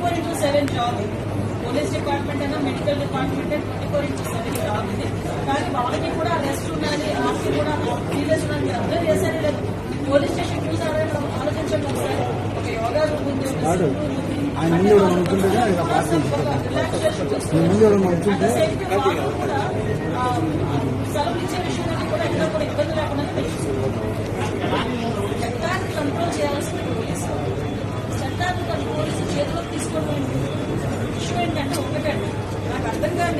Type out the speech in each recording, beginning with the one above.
Four into seven job police department అయినా medical department twenty four into seven job ఇది. కానీ వాళ్ళకి కూడా రెస్ట్ ఉండాలి వాళ్ళకి కూడా సీరియస్ ఉండాలి. మీరు అర్థం చేశారు లేదు పోలీస్ స్టేషన్ చూసారా? ఇక్కడ ఆలోచించండి ఒకసారి. ఒక యోగా ఉంది. ఆయన ముందు ఒక రిలాక్సేషన్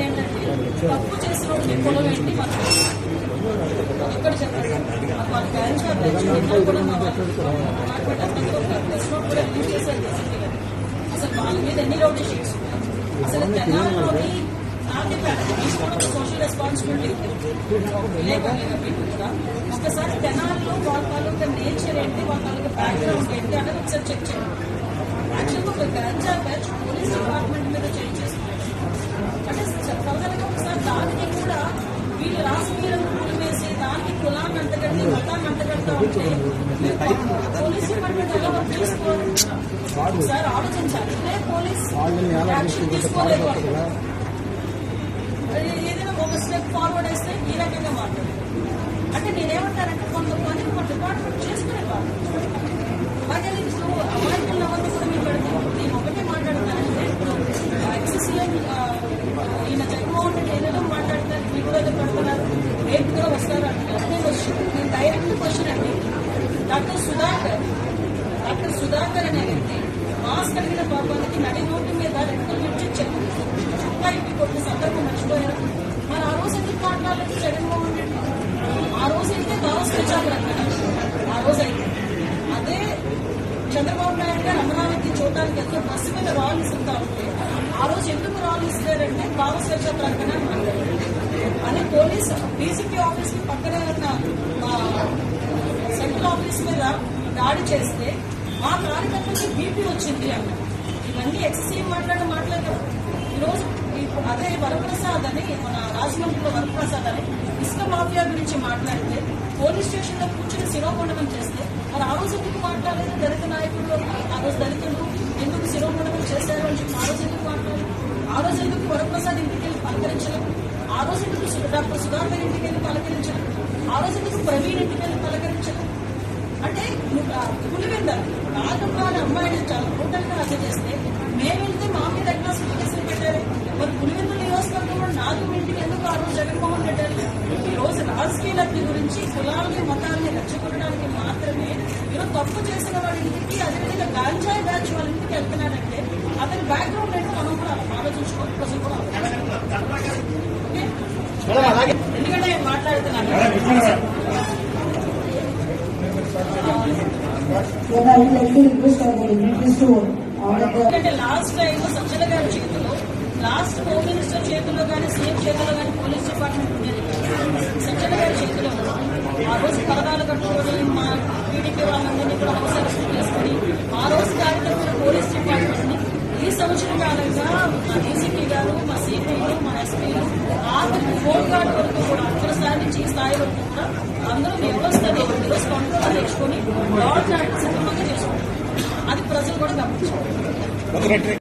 ఏంటంటే తప్పు చేసిన పొలం ఏంటి చెప్పండి. వాళ్ళ బ్యాంక్ కూడా మా వాళ్ళు కూడా చేశారు అసలు వాళ్ళ మీద ఎన్ని రౌడీ షీట్స్? ఉన్నాయి అసలు తెలంగాణలోని నాటి సోషల్ రెస్పాన్సిబిలిటీ ఒకసారి తెనాల్లో వాళ్ళ తాలూకా నేచర్ ఏంటి వాళ్ళ తాలూకా బ్యాక్గ్రౌండ్ ఏంటి అనేది ఒకసారి చెక్ చేయండి. యాక్చువల్గా ఒక గంజా బ్యాచ్ పోలీస్ డిపార్ట్మెంట్ మీద చేయాలి ఏదైనా ఒక స్టెప్ ఫార్వర్డ్ వేస్తే ఈ రకంగా మాట్లాడు అంటే నేనేమంటానంటే కొంతమంది ఒక డిపార్ట్మెంట్ చేసుకునే వాళ్ళు అలాగే ఇప్పుడు అమాయకుల అవన్నీ కూడా మీరు పెడతారు నేను ఒకటే మాట్లాడతానంటే ఎక్సీఎం ఈయన జగన్మోహన్ రెడ్డి ఏదైనా మాట్లాడతారు మీరు కూడా ఏదో పెడుతున్నారు రేపు కూడా వస్తారు అంటే నేను డైరెక్ట్ క్వశ్చన్ అండి డాక్టర్ సుధాకర్. డాక్టర్ సుధాకర్ అనే వ్యక్తి మాస్క్ కలిగిన పాపానికి నడి రోడ్డు మీద రెండు నుంచి చెప్పు కొన్ని ఇంటి కొట్టిన సందర్భం మర్చిపోయారు మరి ఆ రోజు ఎందుకు మాట్లాడలేదు జగన్మోహన్ రెడ్డి? ఆ రోజు అయితే దాస్ వచ్చారు ఆ రోజు అయితే. అదే చంద్రబాబు నాయుడు గారు అమరావతి చూడటానికి ఎంతో బస్సు మీద రాళ్ళు ఇస్తుంటా ఉంటే ఆ రోజు ఎందుకు రాళ్ళు ఇస్తారంటే భావ స్వేచ్ఛ ప్రకటన అని పోలీసు డీసీపీ ఆఫీస్కి పక్కనే ఉన్న మా సెంట్రల్ ఆఫీస్ మీద దాడి చేస్తే మా కార్యకర్తలకి బీపీ వచ్చింది అన్నారు. ఇవన్నీ ఎక్సీఎం మాట్లాడిన మాట్లాడారు ఈరోజు ఈ- అదే వరప్రసాద్ అని మన రాజమండ్రిలో వరప్రసాద్ అని ఇసుక మాఫియా గురించి మాట్లాడితే పోలీస్ స్టేషన్లో కూర్చొని శిరోమండనం చేస్తే మరి ఆ రోజు ఎందుకు మాట్లాడలేదు దళిత నాయకులు ఆ రోజు దళితులు ఎందుకు శిరోమండనం చేశారు అని చెప్పి ఆ రోజు ఎందుకు మాట్లాడలేదు? ఆ రోజు ఎందుకు వరప్రసాద్ ఇంటికి వెళ్ళి పలకరించడం ఆ రోజు ఎందుకు డాక్టర్ సుధాకర్ ఇంటికి వెళ్ళి పలకరించడం. ఆ రోజు ఎందుకు ప్రవీణ్ ఇంటికి వెళ్ళి అంటే పులివెంద నాగమ్మాని అమ్మాయిని చాలా కూటమిగా హత్య చేస్తే మేము వెళ్తే మా మీద ఎట్లా కేసులు పెట్టారు. మరి పులివెందు నియోజకవర్గంలో నాలుగు ఇంటికి ఎందుకు ఆ రోజు జగన్మోహన్ రెడ్డి ఈ రోజు రాజకీయ లబ్ధి గురించి కులాలని మతాలని రెచ్చగొట్టడానికి మాత్రమే ఈరోజు తప్పు చేసిన వాడి ఇంటికి అదేవిధంగా గాంజాయి బ్యాచ్ వాళ్ళ ఇంటికి వెళ్తున్నాడంటే అతని బ్యాక్గ్రౌండ్ ఏంటో మనం కూడా ఆలోచించుకోవాలి ప్రజలు కూడా ఎందుకంటే నేను మాట్లాడుతున్నాను లాస్ట్ టైం సజ్జల గారి చేతిలో లాస్ట్ హోమ్ మినిస్టర్ చేతిలో కానీ సీఎం చేతిలో కానీ పోలీస్ డిపార్ట్మెంట్ ఉండేది. సజ్జల గారి చేతిలో. ఆ రోజు పరదాలు కట్టుకొని మా టీడీపీ వాళ్ళందరినీ కూడా హౌస్ అరెస్ట్ చేసుకొని ఆ రోజు కార్యక్రమం పోలీస్ డిపార్ట్మెంట్ ఈ సంవత్సరం కాలంగా మా డీసీపీ గారు మా సిపిలు మా ఎస్పీలు హోమ్ గార్డ్ వరకు కూడా అక్కడ స్థాయి నుంచి ఈ స్థాయి వరకు కూడా అందరూ వ్యవస్థని ఈరోజు కంట్రోల్ తెచ్చుకొని లాడ్ సిద్ధంగా చేసుకుంటారు అది ప్రజలు కూడా గమనించారు